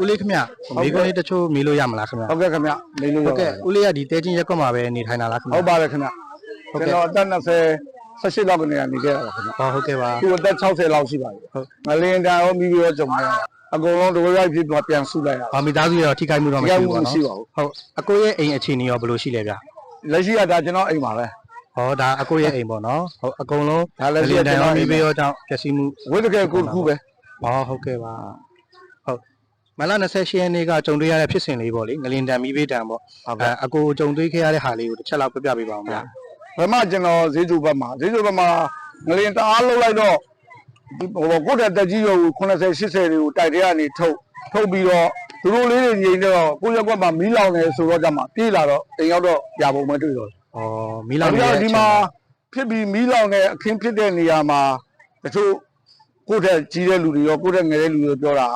ဦးလေးခင်ဗျမိခွန်းလေးတချို့မေးလို့ရမလားခင်ဗျဟုတ်ကဲ့ခင်ဗျနေလို့ဟုရတ်ပါကဲ့ဦးလေးကဒီတဲချင်းရက်ကွက်မှာပဲနေထိုင်တာလားခင်ဗျဟုတ်ပါတယ်ခင်ဗျဟုတ်ကျွန်ကဲ့တော်အသက်20 18လောက်ကနေနေခဲ့ရတာခင်ဗျဟောဟုတ်ကဲ့ပါသူအသက်60လောက်ရှိပါပြီဟုတ်ငလင်းတန်ရောမိပြီးတော့ကြုံရတာအကုန်လုံးတဝက်ရိုက်ဖြစ်ပြီးပြန်ဆုလိုက်ရ။အော်မိသားစုရောထိခိုက်မှုတော့မရှိဘူးပေါ့မရှိနော်ပါဘူး။ဟုတ်အကိုရဲ့အိမ်အခြေအနေရောဘယ်လိုရှိလဲဗျလက်ရှိကဒါကျွန်တော်အိမ်ပါပဲ။ဟောဒါအကိုရဲ့အိမ်ပေါ့နော်။ဟုတ်အကုန်လုံးဒါလည်းရှိလကျွန်တန်တော်ရောအိမ်မိပေးရောကြောင့်ပျက်စီးမှုဝိတကယ်ကိုတစ်ခုပဲဟောဟုတ်ကဲ့ပါ။ဟုတ် မလ28ရက်နေ့ကကြုံတွေ့ရတဲ့ဖြစ်စဉ်လေးပေါ့လေငလင်တန်မိပေးတန်ပေါ့ဟုတ်အဲကဲ့အကိုကြုံတွေ့ခဲ့ရတဲ့ဟာလေးကိုတစ်ချက်လောက်ပြပြပေးပါဦးဗျာဘယ်မှကျွန်တော်ဈေးကျူဘက်မှာဈေးကျူဘက်မှာငလင်းတအားလုံးလိုက်တော့ဒီဟိုကိုယ့်တဲ့တက်ကြီးရော80 80တွေကိုတိုက်တဲ့ကနေထုတ်ထုတ်ပြီးတော့သူတို့လေးတွေငြိမ်တော့ကိုယ့်ရက်ကွက်မှာမီးလောင်နေဆိုတော့ကြမှာပြေးလာတော့အိမ်ရောက်တော့ပြပုံမတွေ့တော့။ဟောမီဘူးလောင်နောက်နေပြီးတော့ဒီမှာဖြစ်ပြီးမီးလောင်တဲ့အခင်းဖြစ်တဲ့နေရာမှာတချို့ကိုယ့်တဲ့ကြီးတဲ့လူတွေရောကိုယ့်တဲ့ငယ်တဲ့လူတွေပြောတာ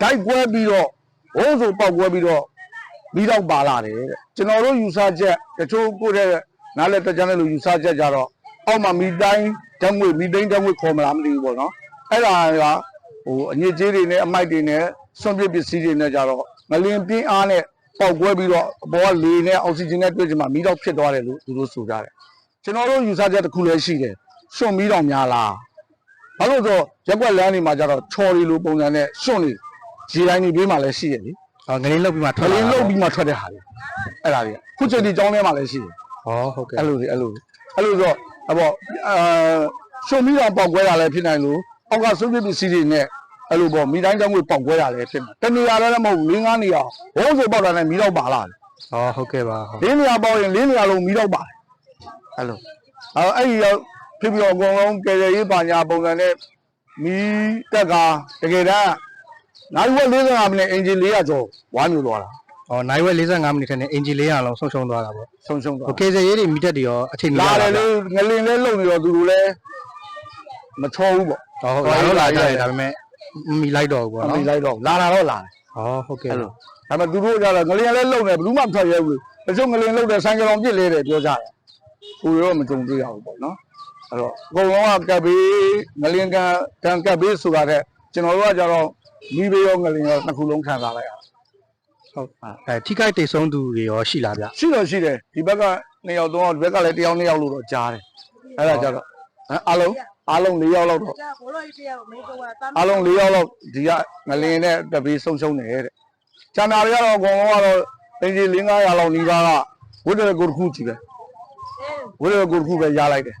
ဓာတ်ကွဲပြီးတော့ဘုံဆိုပေါက်ကွဲပြီးတော့မီးတော့ပါလာတယ်တဲ့ကျွန်တော်တို့ယူဆချက်တချို့ကိုယ့်တဲ့နားလက်တကြတဲ့လူယူဆချက်ကြတော့အောက်မှာမီတိုင်းဓာတ်ငွေမီသိန်းဓာတ်ငွေခေါ်မလားမသိဘူးပေါ့နော်အဲ့ဒါကဟိုအညစ်အကြေးတွေနဲ့အမိုက်တွေနဲ့ဆွန့်ပစ်ပစ္စည်းတွေနဲ့ကြတော့ငလင်ပြင်းအားနဲ့ပေါက်ကွဲပြီးတော့အပေါ်ကလေနဲ့အောက်ဆီဂျင်နဲ့တွေ့ကြမှာမီးတော့ဖြစ်သွားတယ်လို့သူတို့ဆိုကြတယ်ကျွန်တော်တို့ယူဆချက်တစ်ခုလည်းရှိတယ်။စွန့်ပြီးတော့များလား။ဘာလို့လဲဆိုတော့ရက်ွက်လမ်းတွေမှာကျတော့ချော်ရီလိုပုံစံနဲ့စွန့်နေ ခြေတိုင်းတွေဘေးမှာလည်းရှိတယ်လေ။ဟောငလင်လုတ်ပြီးမှ။ထွက်ခလာလင်းတာလုတ်ပေါ့ပြီးမှထွက်တဲ့ဟာတွေ။အဲ့ဒါတွေခုချိန်ဒီကျောင်းထဲမှာလည်းရှိတယ်ဟောဟုတ်ကဲ့။အဲ့လိုတွေအဲ့လိုတွေအဲ့လိုဆိုတော့အပေါ်အာစွန့်ပြီးတော့ပေါက်ကွဲတာလည်းဖြစ်နိုင်လို့အောက်ကစွန့်ပစ်ပစ္စည်းတွေနဲ့အဲ့လိုပေါ့မိတိုင်းတောင်းကိုပေါက်ကွဲတာလည်းဖြစ်မှာ။တနေရာလည်းမဟုတ်ဘူး၄၅နေရာဘုံဆိုပေါက်တာနဲ့မိတော့ပါလာတယ်။ဟောဟုတ်ကဲ့ပါဟုတ်လေးနေရာပေါက်ရင်လေးနေရာလုံးမီးတော့ပါတယ်အဲ့လိုအဲအဲ့ဒီရောက်ဖြစ်ပြီးတော့အကုန်လုံးကယ်ရရေးပါညာပုံစံနဲ့မီးတက်ကတကယ်တမ်း နိုင်ဝက်45မိနစ်အင်ဂျင်400ကျော်ဝါမျိုးသွားတာဟောနိုင်ဝက်45မိနစ်ထဲနဲ့အင်ဂျင်400လောက်ဆုံးရှုံးသွားတာပေါ့ဆုံးရှုံးသွားဟိုကေဇယ်ရေးတွေမိတက်တွေရောအချိန်လာတယ်လေငလင်လဲလုံနေတော့သူတို့လဲမချောဘူးပေါ့ဟုတ်လာတော့လာကြတယ်ဒါပေမဲ့မီလိုက်တော့ဘူးပေါ့နော်မီလိုက်တော့လာတာတော့လာတယ်ဟောဟုတ်ကဲ့ဒါပေမဲ့သူတို့ကြတော့ငလင်လဲလုံနေဘလူးမှမထွက်ရဲဘူးလေအကျုံငလင်လုံတယ်ဆိုင်ကလောင်ပြစ်လဲတယ်ပြောကြတယ်ဟိုရောမကြုံတွေ့ရဘူးပေါ့နော်အဲ့တော့အကုန်လုံးကကပ်ဘေးငလင်ကန်ကန်ကပ်ဘေးဆိုတာတဲ့ကျွန်တော်တို့ကကြတော့ မိဘရောငလင်ရောနှစ်ခုလုံးခံစားလိုက်ရတာဟုတ်ပါအဲထိခိုက်တေဆုံးသူတွေရောရှိလားဗျရှိတော့ရှိတယ်ဒီဘက်ကနှစ်ယောက်သုံးယောက်ဒီဘက်ကလည်းတစ်ယောက်နှစ်ယောက်လို့တော့ကြားတယ်အဲ့ဒါကြတော့အားလုံးအားလုံး၄ယောက်လောက်တော့အားလုံး၄ယောက်လောက်ဒီကငလင်နဲ့တပေးဆုံးရှုံးတယ်တဲ့ကျန်တာတွေကတော့အကုန်လုံးကတော့တင်ကြီး၄900လောက်နီးပါးကဝိတ္တရကိုတစ်ခုကြည့်ပဲဝိတ္တရကိုတစ်ခုပဲရလိုက်တယ်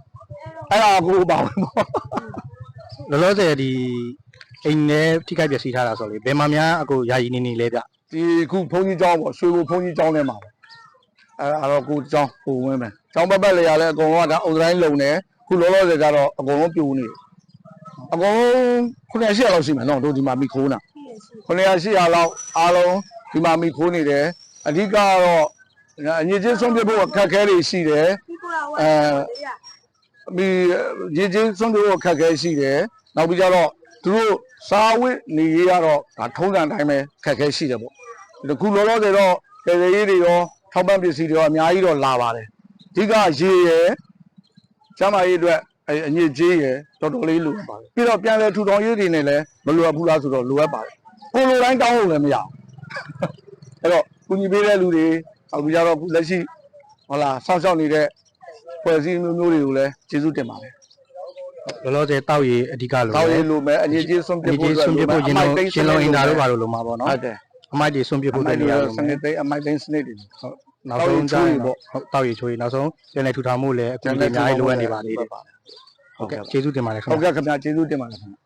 အဲ့ဒါကိုပါဝင်ပေါ့လောလောဆယ်ဒီ အိမ်နဲ့ထိခိုက်ပျက်စီးထားတာဆိုလေဘယ်မှာများအကိုယာယီနေနေလဲဗျဒီအခုဘုန်းကြီးကျောင်းပေါ့ရွှေဘုံဘုန်းကြီးကျောင်းထဲမှာပဲအဲအဲ့တော့ကိုကျောင်းဟိုဝင်မယ်ကျောင်းပတ်ပတ်လေရလဲအကုန်လုံးကဒါအုံတိုင်းလုံနေခုလောလောဆယ်ကတော့အကုန်လုံးပြိုနေအကုန်လုံး900လောက်ရှိမယ်နော်တို့ဒီမှာမိခိုးတာ900လောက်အားလုံးဒီမှာမိခိုးနေတယ်အဓိကကတော့အငြိချင်းဆုံးပြဖို့အခက်အခဲတွေရှိတယ်အဲမိရေချင်းဆုံးပြဖို့အခက်အခဲရှိတယ်နောက်ပြီးကြတော့ သူတို့စားဝတ်နေရတော့ဒါထုံးစံတိုင်းပဲအခက်အခဲရှိတယ်ပေါ့ဒီခုလောလောဆယ်တော့ကယ်ဆယ်ရေးတွေရောထောက်ပံ့ပစ္စည်းတွေရောအများကြီးတော့လာပါတယ်အဓိကရေရယ်ကျမ်းမာရေးအတွက်အဲအညစ်အကြေးရယ်တော်တော်လေးလိုအပ်ပါတယ်ပြီးတော့ပြန်လဲထူထောင်ရေးတွေနဲ့လည်းမလိုအပ်ဘူးလားဆိုတော့လိုအပ်ပါတယ်ကိုလိုတိုင်းတောင်းလို့လည်းမရဘူးအဲ့တော့ကုညီပေးတဲ့လူတွေအခုကြတော့အခုလက်ရှိဟုတ်လားစောင့်ရှောက်နေတဲ့ဖွဲ့စည်းမျိုးမျိုးတွေကိုလည်းကျေးဇူးတင်ပါတယ် လောလောဆယ်တောက်ရည်အဓိကလို။တောက်ရည်လိုမဲ့အငြိကြီးဆုံးပြဒီဖို့ကြီးဆွန့်ပစ်ဖို့ရင်လုံးရင်လုံးအင်တာတို့ပါလို့လို့မှာပေါ့နော်ဟုတ်တယ်အမိုက်တွေဆွန့်ပစ်။ဖို့အမိုတက်ယ်တွေလို့ရရောလို့စနစ်သိမ်းအမိုက်သိမ်းစနစ်တွေဟုတ်နောက်ဆုံးကြရင်ပေါ့ဟုတ်တောက်ရည်ချိုးရနောက်ဆုံးပြန်လည်ထူထောင်မှုလည်းအခုဒီအများကြီးလိုအပ်နေပါသေးတယ်။ဟုတ်ကဲ့ကျေးဇူးတင်ပါတယ်ခင်ဟုတ်ဗျာကဲ့ခင်ဗျာကျေးဇူးတင်ပါတယ်ခင်ဗျာ